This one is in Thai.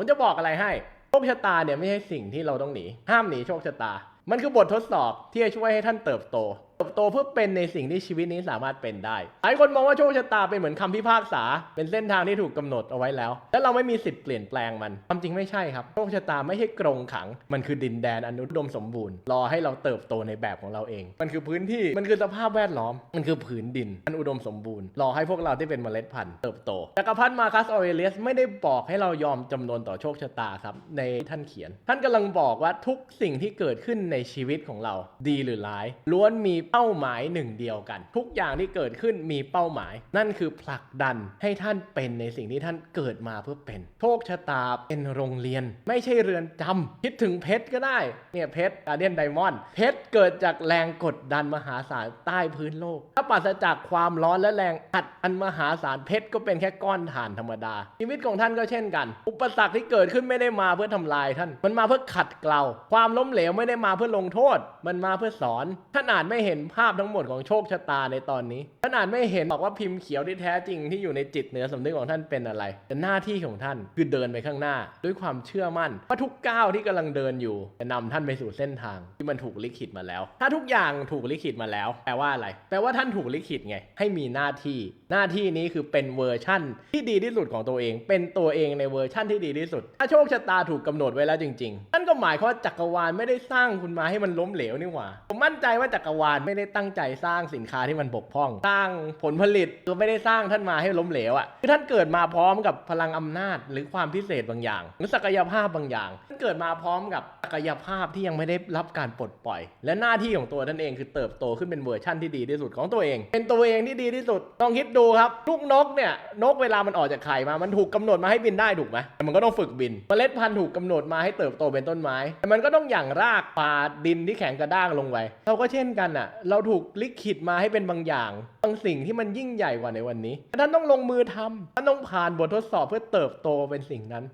ผมจะบอกอะไรให้ โชคชะตาเนี่ยไม่ใช่สิ่งที่เราต้องหนี ห้ามหนีโชคชะตา มันคือบททดสอบที่จะช่วยให้ท่านเติบโต เติบโตเพื่อเป็นในสิ่งที่ชีวิตนี้สามารถเป็นได้ หลายคนมองว่าโชคชะตาเป็นเหมือนคำพิพากษา เป็นเส้นทางที่ถูกกำหนดเอาไว้แล้ว และเราไม่มีสิทธิ์เปลี่ยนแปลงมัน ความจริงไม่ใช่ครับ โชคชะตาไม่ใช่กรงขัง มันคือดินแดนอนุดมสมบูรณ์ รอให้เราเติบโตในแบบของเราเอง มันคือพื้นที่ มันคือสภาพแวดล้อม มันคือผืนดิน อันอุดมสมบูรณ์ รอให้พวกเราที่เป็นเมล็ดพันธุ์เติบโต จักรพรรดิมาคัสออเรเลียสไม่ได้บอกให้เรายอมจำนนต่อโชคชะตาครับ ในท่านเขียน ท่านกำลังบอกว่าทุกสิ่งที่เกิดขึ้นในชีวิตของเรา ดีหรือร้ายล้วนมีเป้า้าหมายหนึ่งเดียวกัน ทุกอย่างที่เกิดขึ้นมีเป้าหมาย นั่นคือผลักดันให้ท่านเป็นในสิ่งที่ท่านเกิดมาเพื่อเป็น โชคชะตาเป็นโรงเรียน ไม่ใช่เรือนจำคิดถึงเพชรก็ได้เนี่ยเพชรกาเดียนไดมอนด์เพชรเกิดจากแรงกดดันมหาศาลใต้พื้นโลก ถ้าปราศจากความร้อนและแรงอัดอันมหาศาลเพชรก็เป็นแค่ก้อนถ่านธรรมดาชีวิตของท่านก็เช่นกัน อุปสรรคที่เกิดขึ้นไม่ได้มาเพื่อทำลายท่าน มันมาเพื่อขัดเกลาความล้มเหลวไม่ได้มาเพื่อลงโทษ มันมาเพื่อสอนท่านอาจไม่เห็นนภาพทั้งหมดของโชคชะตาในตอนนี้ ท่านอาจไม่เห็นบอกว่าพิมพ์เขียวที่แท้จริงที่อยู่ในจิตเหนือสำนึกของท่านเป็นอะไร แต่หน้าที่ของท่านคือเดินไปข้างหน้า ด้วยความเชื่อมั่นว่าทุกก้าวที่กำลังเดินอยู่จะนำท่านไปสู่เส้นทาง ที่มันถูกลิขิตมาแล้ว ถ้าทุกอย่างถูกลิขิตมาแล้ว แปลว่าอะไร แปลว่าท่านถูกลิขิตไง ให้มีหน้าที่ หน้าที่นี้คือเป็นเวอร์ชั่นที่ดีที่สุดของตัวเอง เป็นตัวเองในเวอร์ชั่นที่ดีที่สุด ถ้าโชคชะตาถูกกำหนดไว้แล้วจริงๆนั่น หมายควาว่าจักรวาลไม่ได้สร้างคุณมาให้มันล้มเหลวนี่หว่า ผมมั่นใจว่าจักรวาลไม่ได้ตั้งใจสร้างสินค้าที่มันบกพร่อง สร้างผลผลิตก็ไม่ได้สร้างท่านมาให้ล้มเหลวอะ่ะคือท่านเกิดมาพร้อมกับพลังอำนาจหรือความพิเศษบางอย่าง หรือศักยภาพบางอย่าง ท่านเกิดมาพร้อมกับศักยภาพที่ยังไม่ได้รับการปลดปล่อย และหน้าที่ของตัวท่านเองคือเติบโตขึ้นเป็นเวอร์ชั่นที่ดีที่สุดของตัวเอง เป็นตัวเองที่ดีที่สุดลองคิดดูครับลูกนกเนี่ยนกเวลามันออกจากไข่มามันถูกกำหนดมาให้บินได้ถูกไหมมันก็ต้องฝึกบินเมล็ดพันธุ์ถูกกำหนดมาให้เติบโตเป็นต้นไม้ แต่มันก็ต้องหยั่งรากปาดินที่แข็งกระด้างลงไปเราก็เช่นกันอะ เราถูกลิขิตมาให้เป็นบางอย่าง บางสิ่งที่มันยิ่งใหญ่กว่าในวันนี้ท่านต้องลงมือทำท่านต้องผ่านบททดสอบเพื่อเติบโตเป็นสิ่งนั้น